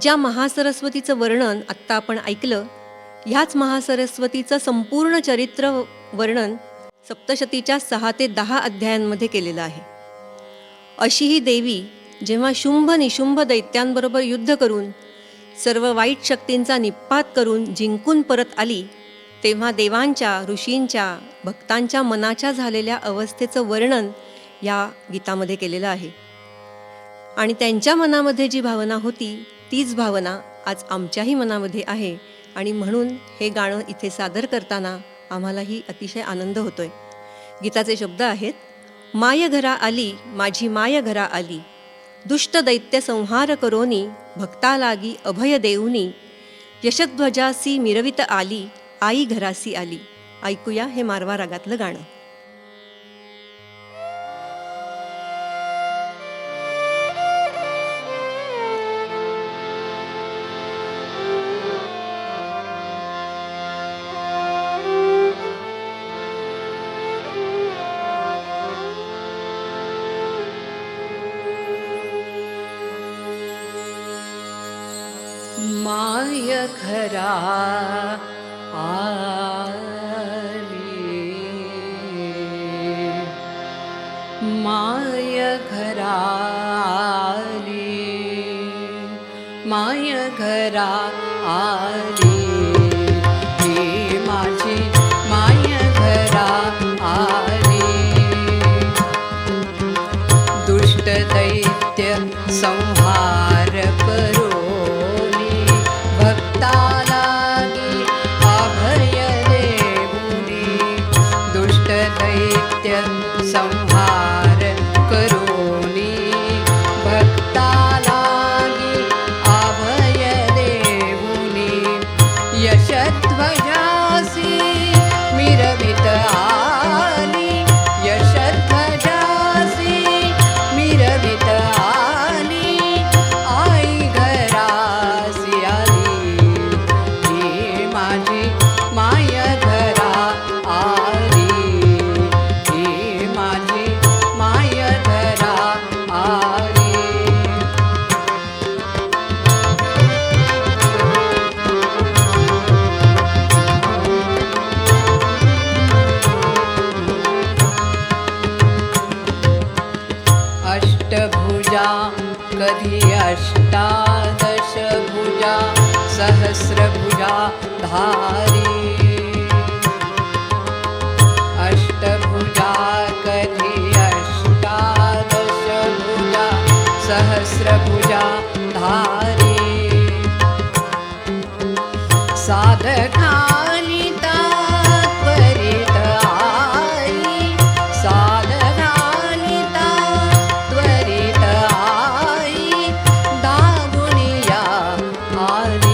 ज्या महासरस्वतीचं वर्णन आत्ता आपण ऐकलं ह्याच महासरस्वतीचं संपूर्ण चरित्र वर्णन सप्तशतीच्या सहा ते दहा अध्यायांमध्ये केलेलं आहे. अशी ही देवी जेव्हा शुंभ निशुंभ दैत्यांबरोबर युद्ध करून सर्व वाईट शक्तींचा निपात करून जिंकून परत आली तेव्हा देवांच्या ऋषींच्या भक्तांच्या मनाच्या झालेल्या अवस्थेचं वर्णन या गीतामध्ये केलेलं आहे. आणि त्यांच्या मनामध्ये जी भावना होती तीच भावना आज आमच्याही मनामध्ये आहे आणि म्हणून हे गाणं इथे सादर करताना आम्हालाही अतिशय आनंद होतोय. गीताचे शब्द आहेत माय घरा आली माझी माय घरा आली. दुष्ट दैत्य संहार करोनी भक्ता लागी अभय देऊनी. यशध्वजासी मिरवित आली आई घरासी आली. ऐकूया हे मारवा रागातलं गाणं. माय खरा आली। माय खरा आली। माय घरा आली। ही माझी माय घरा आली। दुष्ट दैत्य संहार Chao. भुजा कधी अष्टादश भुजा सहस्रभुजा धारी। अष्टभुजा कधी अष्टादश भुजा सहस्रभुजा tarde.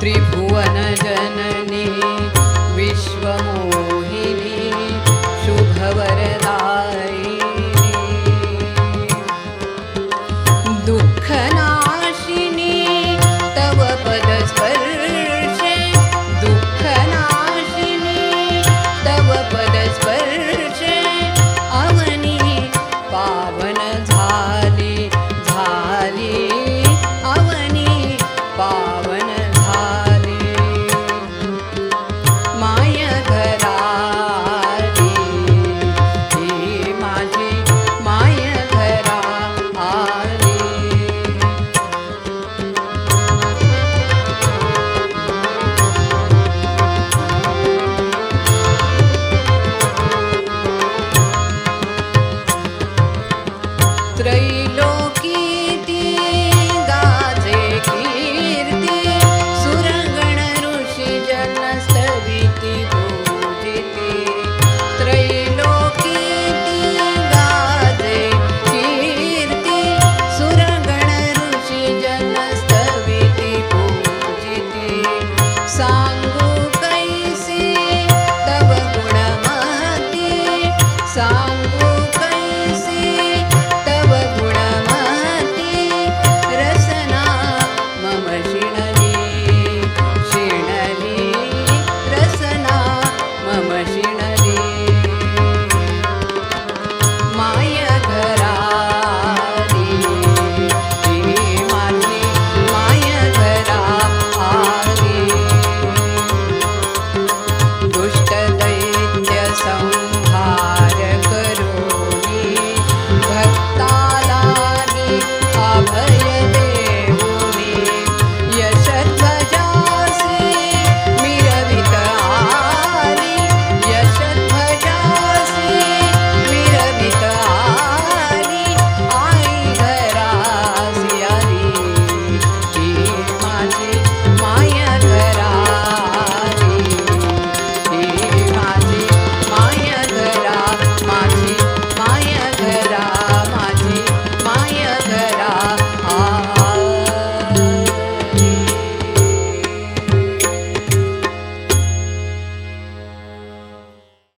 त्रिभुवनजननी विश्वमोहिनी शुभ वरदाय तव पदस्पर्षे दुःख तव पदस्पर्